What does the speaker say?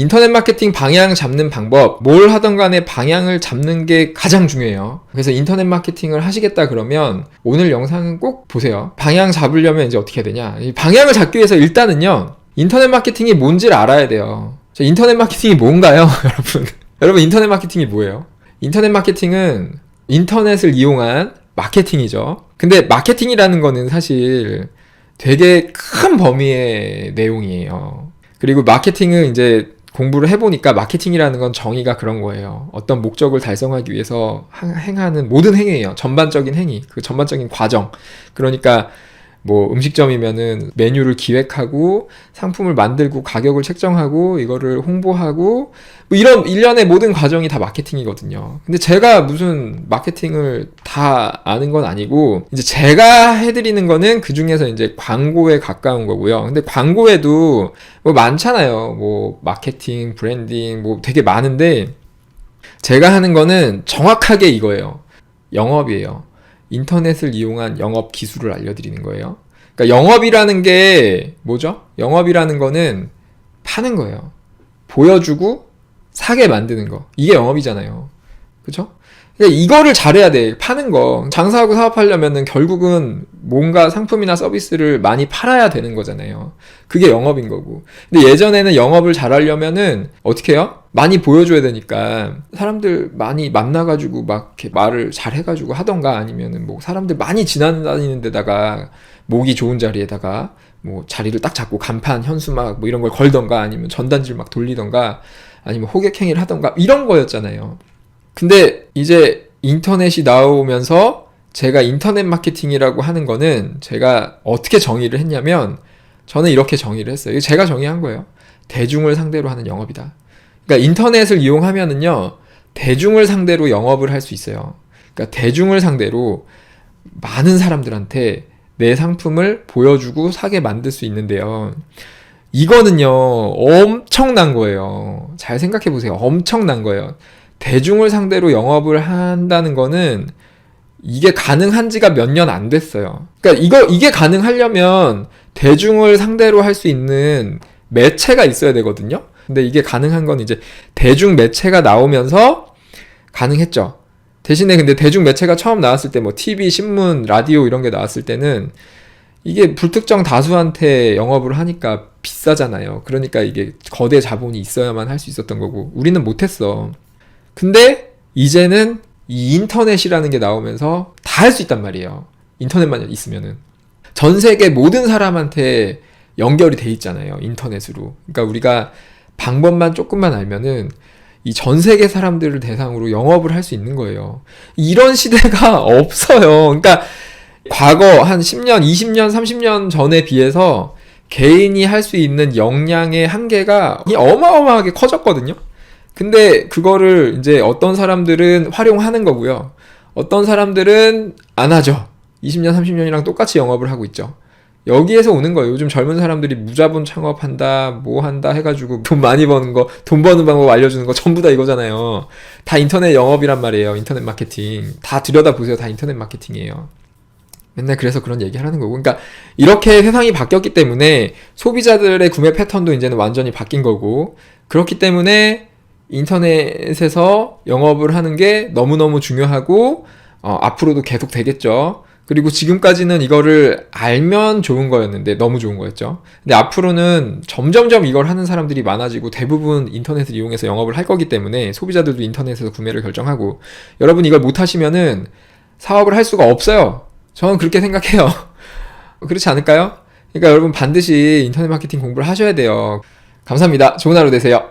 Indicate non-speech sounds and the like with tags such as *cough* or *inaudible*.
인터넷 마케팅 방향 잡는 방법, 뭘 하던 간에 방향을 잡는 게 가장 중요해요. 그래서 인터넷 마케팅을 하시겠다 그러면 오늘 영상은 꼭 보세요. 방향 잡으려면 이제 어떻게 해야 되냐. 이 방향을 잡기 위해서 일단은요, 인터넷 마케팅이 뭔지를 알아야 돼요. 저 인터넷 마케팅이 뭔가요, *laughs* 여러분? 여러분, 인터넷 마케팅이 뭐예요? 인터넷 마케팅은 인터넷을 이용한 마케팅이죠. 근데 마케팅이라는 거는 사실 되게 큰 범위의 내용이에요. 그리고 마케팅을 이제 공부를 해보니까 마케팅이라는 건 정의가 그런 거예요. 어떤 목적을 달성하기 위해서 하- 행하는 모든 행위예요. 전반적인 행위, 그 전반적인 과정. 그러니까 뭐 음식점이면은 메뉴를 기획하고 상품을 만들고 가격을 책정하고 이거를 홍보하고 뭐 이런 일련의 모든 과정이 다 마케팅이거든요. 근데 제가 무슨 마케팅을 다 아는 건 아니고 이제 제가 해드리는 거는 그 중에서 이제 광고에 가까운 거고요. 근데 광고에도 뭐 많잖아요. 뭐 마케팅, 브랜딩 뭐 되게 많은데 제가 하는 거는 정확하게 이거예요. 영업이에요. 인터넷을 이용한 영업 기술을 알려드리는 거예요. 그러니까 영업이라는 게 뭐죠? 영업이라는 거는 파는 거예요. 보여주고 사게 만드는 거. 이게 영업이잖아요. 그죠? 그러니까 이거를 잘해야 돼. 파는 거. 장사하고 사업하려면은 결국은 뭔가 상품이나 서비스를 많이 팔아야 되는 거잖아요. 그게 영업인 거고. 근데 예전에는 영업을 잘하려면은 어떻게 해요? 많이 보여줘야 되니까 사람들 많이 만나가지고 막 이렇게 말을 잘 해가지고 하던가 아니면은 뭐 사람들 많이 지나다니는 데다가 목이 좋은 자리에다가 뭐 자리를 딱 잡고 간판, 현수막 뭐 이런 걸 걸던가 아니면 전단지를 막 돌리던가 아니면 호객행위를 하던가 이런 거였잖아요. 근데 이제 인터넷이 나오면서 제가 인터넷 마케팅이라고 하는 거는 제가 어떻게 정의를 했냐면 저는 이렇게 정의를 했어요. 이거 제가 정의한 거예요. 대중을 상대로 하는 영업이다. 그러니까 인터넷을 이용하면은요, 대중을 상대로 영업을 할 수 있어요. 그러니까 대중을 상대로 많은 사람들한테 내 상품을 보여주고 사게 만들 수 있는데요. 이거는요, 엄청난 거예요. 잘 생각해 보세요. 엄청난 거예요. 대중을 상대로 영업을 한다는 거는 이게 가능한 지가 몇 년 안 됐어요. 그러니까 이거, 이게 가능하려면 대중을 상대로 할 수 있는 매체가 있어야 되거든요. 근데 이게 가능한 건 이제 대중 매체가 나오면서 가능했죠. 대신에 근데 대중 매체가 처음 나왔을 때 뭐 TV, 신문, 라디오 이런 게 나왔을 때는 이게 불특정 다수한테 영업을 하니까 비싸잖아요. 그러니까 이게 거대 자본이 있어야만 할 수 있었던 거고 우리는 못했어. 근데 이제는 이 인터넷이라는 게 나오면서 다 할 수 있단 말이에요. 인터넷만 있으면은 전 세계 모든 사람한테 연결이 돼 있잖아요. 인터넷으로. 그러니까 우리가 방법만 조금만 알면은 이 전 세계 사람들을 대상으로 영업을 할 수 있는 거예요. 이런 시대가 *laughs* 없어요. 그러니까 과거 한 10년, 20년, 30년 전에 비해서 개인이 할 수 있는 역량의 한계가 어마어마하게 커졌거든요. 근데 그거를 이제 어떤 사람들은 활용하는 거고요. 어떤 사람들은 안 하죠. 20년, 30년이랑 똑같이 영업을 하고 있죠. 여기에서 오는 거예요. 요즘 젊은 사람들이 무자본 창업한다, 뭐 한다 해가지고 돈 많이 버는 거, 돈 버는 방법 알려주는 거 전부 다 이거잖아요. 다 인터넷 영업이란 말이에요. 인터넷 마케팅. 다 들여다보세요. 다 인터넷 마케팅이에요. 맨날 그래서 그런 얘기 하는 거고. 그러니까 이렇게 세상이 바뀌었기 때문에 소비자들의 구매 패턴도 이제는 완전히 바뀐 거고. 그렇기 때문에 인터넷에서 영업을 하는 게 너무너무 중요하고, 어, 앞으로도 계속 되겠죠. 그리고 지금까지는 이거를 알면 좋은 거였는데 너무 좋은 거였죠. 근데 앞으로는 점점점 이걸 하는 사람들이 많아지고 대부분 인터넷을 이용해서 영업을 할 거기 때문에 소비자들도 인터넷에서 구매를 결정하고 여러분 이걸 못 하시면은 사업을 할 수가 없어요. 저는 그렇게 생각해요. *laughs* 그렇지 않을까요? 그러니까 여러분 반드시 인터넷 마케팅 공부를 하셔야 돼요. 감사합니다. 좋은 하루 되세요.